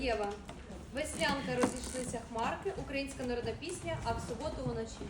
Єва. Веслянка розійшлися хмарки, українська народна пісня, а в суботу уночі.